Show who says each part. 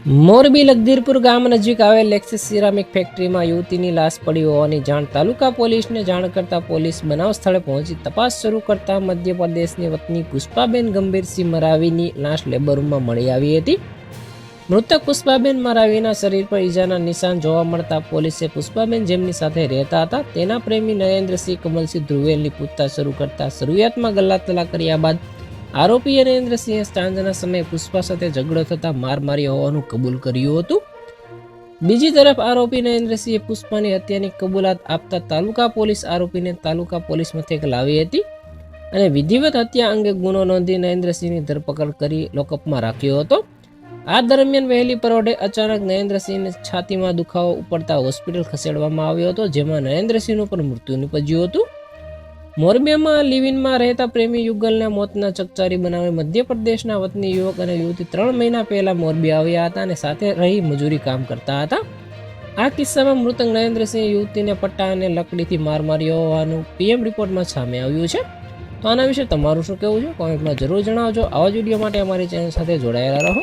Speaker 1: મોરબી લગદીરપુર ગામ નજીક આવેલ લેક્સિસ સિરામિક ફેક્ટરીમાં યુવતીની લાશ પડી હોવાની જાણ તાલુકા પોલીસને જાણ કરતા પોલીસ બનાવ સ્થળે પહોંચી તપાસ શરૂ કરતા મધ્યપ્રદેશની વતની પુષ્પાબેન ગંભીરસિંહ મરાવીની લાશ લેબર રૂમમાં મળી આવી હતી. મૃતક પુષ્પાબેન મરાવીના શરીર પર ઈજાના નિશાન જોવા મળતા પોલીસે પુષ્પાબેન જેમની સાથે રહેતા હતા તેના પ્રેમી નરેન્દ્રસિંહ કમલસિંહ ધ્રુવેલની પૂછતાછ શરૂ કરતા શરૂઆતમાં ગલ્લા કર્યા બાદ આરોપી નરેન્દ્રસિંહે સાંજના સમયે પુષ્પા સાથે ઝઘડો થતા માર માર્યો હોવાનું કબૂલ કર્યું હતું. બીજી તરફ આરોપી નરેન્દ્રસિંહે પુષ્પાની હત્યાની કબૂલાત આપતા તાલુકા પોલીસ આરોપીને તાલુકા પોલીસ મથકે લાવી હતી અને વિધિવત હત્યા અંગે ગુનો નોંધી નરેન્દ્રસિંહની ધરપકડ કરી લોકઅપમાં રાખ્યો હતો. આ દરમિયાન વહેલી પરોઢે અચાનક નરેન્દ્રસિંહને છાતીમાં દુખાવો ઉપડતા હોસ્પિટલ ખસેડવામાં આવ્યો હતો, જેમાં નરેન્દ્રસિંહનું પણ મૃત્યુ નિપજ્યું હતું. મોરબીમાં લિવિનમાં રહેતા પ્રેમી યુગલને મોતના ચકચારી બનાવી મધ્યપ્રદેશના વતની યુવક અને યુવતી ત્રણ મહિના પહેલા મોરબી આવ્યા હતા અને સાથે રહી મજૂરી કામ કરતા હતા. આ કિસ્સામાં મૃતક નરેન્દ્રસિંહ યુવતીને પટ્ટા અને લકડીથી માર માર્યો હોવાનું પીએમ રિપોર્ટમાં સામે આવ્યું છે. તો આના વિશે તમારું શું કહેવું છે? કોમેન્ટમાં જરૂર જણાવજો. આવા જ વીડિયો માટે અમારી ચેનલ સાથે જોડાયેલા રહો.